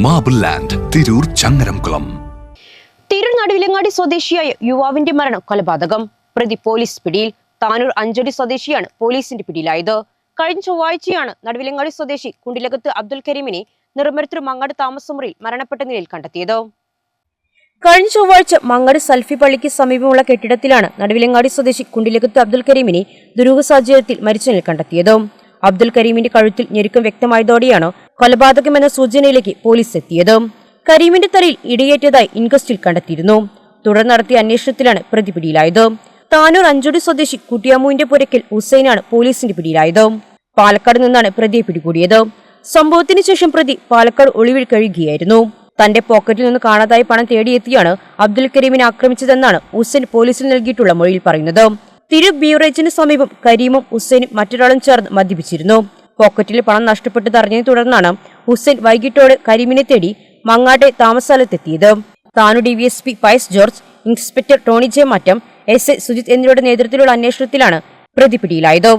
Marble land Tirur Changaramkulam Tirur Naduvilangadi സ്വദേശിയായ യുവാവിന്റെ മരണം കൊലപാതകം. പ്രതി പോലീസ് പിടിയിൽ താനൂർ അഞ്ചടി സ്വദേശിയാണ് പോലീസിന്റെ പിടിയിലായത്. കഴിഞ്ഞ ചൊവ്വാഴ്ചയാണ് നടുവിലങ്ങാടി സ്വദേശി കുണ്ടിലകത്ത് അബ്ദുൽ കരീമിനെ നിർമ്മരത്തൂർ മങ്ങാട് താമസമുറിയിൽ മരണപ്പെട്ട നിലയിൽ കണ്ടെത്തിയത്. കഴിഞ്ഞ ചൊവ്വാഴ്ച മങ്ങാട് സൽഫി പള്ളിക്ക് സമീപമുള്ള കെട്ടിടത്തിലാണ് നടുവിലങ്ങാടി സ്വദേശി കുണ്ടിലകത്ത് അബ്ദുൽ കരീമിനെ ദുരൂഹ സാഹചര്യത്തിൽ മരിച്ച നിലയിൽ കണ്ടെത്തിയത്. അബ്ദുൽ കരീമിന്റെ കഴുത്തിൽ ഞെരുക്കം വ്യക്തമായതോടെയാണ് കൊലപാതകമെന്ന സൂചനയിലേക്ക് പോലീസ് എത്തിയത്. കരീമിന്റെ തലയിൽ ഇടിയേറ്റതായി ഇൻക്വസ്റ്റിൽ കണ്ടെത്തിയിരുന്നു. തുടർ നടത്തിയ അന്വേഷണത്തിലാണ് പ്രതി പിടിയിലായത് താനൂർ അഞ്ചുടി സ്വദേശി കുട്ടിയാമുവിന്റെ പുരക്കിൽ ഹുസൈനാണ് പോലീസിന്റെ പിടിയിലായത്. പാലക്കാട് നിന്നാണ് പ്രതിയെ പിടികൂടിയത്. സംഭവത്തിന് ശേഷം പ്രതി പാലക്കാട് ഒളിവിൽ കഴിയുകയായിരുന്നു. തന്റെ പോക്കറ്റിൽ നിന്ന് കാണാതായി പണം തേടിയെത്തിയാണ് അബ്ദുൽ കരീമിനെ ആക്രമിച്ചതെന്നാണ് ഹുസൈൻ പോലീസിൽ നൽകിയിട്ടുള്ള മൊഴിയിൽ പറയുന്നത്. തിരു ബീവറേജിന് സമീപം കരീമും ഹുസൈനും മറ്റൊരാളും ചേർന്ന് മദ്യപിച്ചിരുന്നു. പോക്കറ്റിൽ പണം നഷ്ടപ്പെട്ടത് തറഞ്ഞതിനെ തുടർന്നാണ് ഹുസൈൻ വൈകിട്ടോടെ കരീമിനെ തേടി മങ്ങാട്ടെ താമസസ്ഥലത്തെത്തിയത്. Tanur D V S P Pius George inspector Tony J Mattam S A Sujith എന്നിവരുടെ നേതൃത്വത്തിലുള്ള അന്വേഷണത്തിലാണ് പ്രതി പിടിയിലായത്